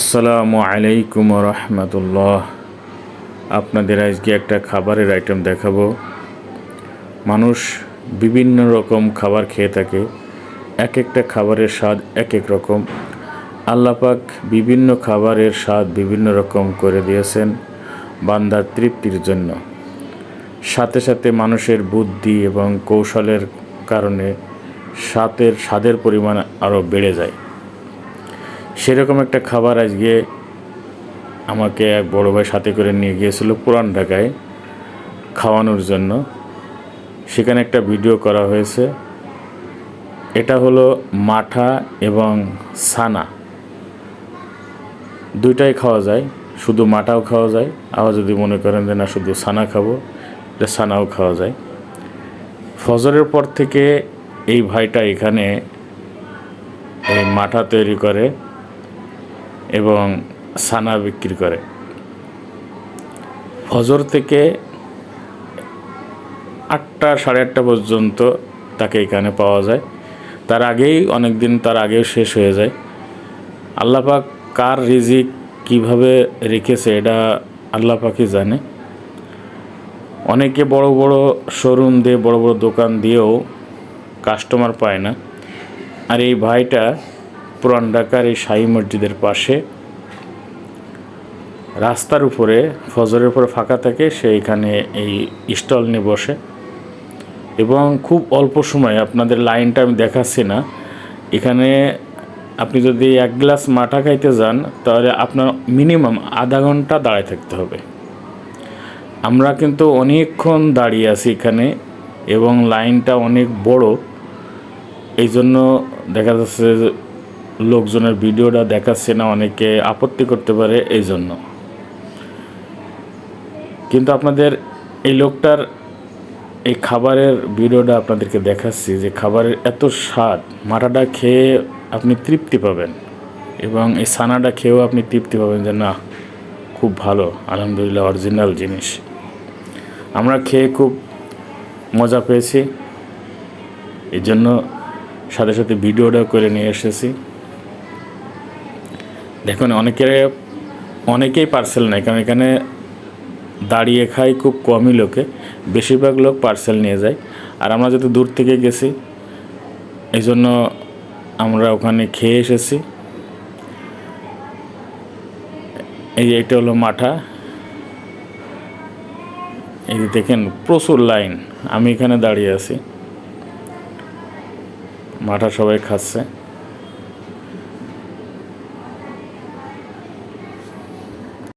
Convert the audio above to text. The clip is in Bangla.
আসসালামু আলাইকুম রহমতুল্লাহ আপনাদের আজকে একটা খাবারের আইটেম দেখাবো। মানুষ বিভিন্ন রকম খাবার খেয়ে থাকে এক একটা খাবারের স্বাদ এক এক রকম আল্লাপাক বিভিন্ন খাবারের স্বাদ বিভিন্ন রকম করে দিয়েছেন বান্দার তৃপ্তির জন্য। সাথে সাথে মানুষের বুদ্ধি এবং কৌশলের কারণে স্বাদের স্বাদের পরিমাণ আরও বেড়ে যায়। সেরকম একটা খাবার আজকে আমাকে এক বড় ভাই সাথে করে নিয়ে গিয়েছিল পুরান ঢাকায় খাওয়ানোর জন্য। সেখানে একটা ভিডিও করা হয়েছে। এটা হলো মাঠা এবং সানা। দুইটাই খাওয়া যায়, শুধু মাঠাও খাওয়া যায়। আবার যদি মনে করেন যে না, শুধু সানা খাব এটা সানাও খাওয়া যায়। ফজরের পর থেকে এই ভাইটা এখানে এই মাঠা তৈরি করে। এবং সানা বিক্রি করে। ফজর থেকে আটটা সাড়ে আটটা পর্যন্ত তাকে এখানে পাওয়া যায়। তার আগেই অনেক দিন তার আগেও শেষ হয়ে যায়। আল্লাপাক কার রিজিক কীভাবে রেখেছে এটা আল্লাপাকই জানে। অনেকে বড় বড় শোরুম দিয়ে, বড় বড় দোকান দিয়েও কাস্টমার পায় না। আর এই ভাইটা পুরান ঢাকার এই শাহী মসজিদের পাশে রাস্তার উপরে, ফজরের উপরে ফাঁকা থাকে, সে এখানে এই স্টল নিয়ে বসে। এবং খুব অল্প সময়, আপনাদের লাইনটা আমি দেখাচ্ছি না, এখানে আপনি যদি এক গ্লাস মাঠা খাইতে যান, তাহলে আপনার মিনিমাম আধা ঘণ্টা দাঁড়ায় থাকতে হবে। আমরা কিন্তু অনেকক্ষণ দাঁড়িয়ে আছি এখানে, এবং লাইনটা অনেক বড়। এই জন্য দেখা যাচ্ছে লোকজনের ভিডিওটা দেখাচ্ছে না, অনেকে আপত্তি করতে পারে এই জন্য কিন্তু আপনাদের এই লোকটার এই খাবারের ভিডিওটা আপনাদেরকে দেখাচ্ছি যে খাবারের এত স্বাদ মাটাটা খেয়ে আপনি তৃপ্তি পাবেন এবং এই সানাটা খেয়েও আপনি তৃপ্তি পাবেন যে না, খুব ভালো, আলহামদুলিল্লাহ, অরিজিনাল জিনিস। আমরা খেয়ে খুব মজা পেয়েছি। এই জন্য সাথে সাথে ভিডিওটা করে নিয়ে এসেছি। দেখুন, অনেকের, অনেকেই পার্সেল নেয়, কারণ এখানে দাঁড়িয়ে খায় খুব কমই লোকে। বেশিরভাগ লোক পার্সেল নিয়ে যায়। আর আমরা যেহেতু দূর থেকে গেছি এই জন্য আমরা ওখানে খেয়ে এসেছি। এই যে এটা হলো মাঠা। এই যে দেখেন, প্রচুর লাইন আমি এখানে দাঁড়িয়ে আছি। মাঠা সবাই খাচ্ছে।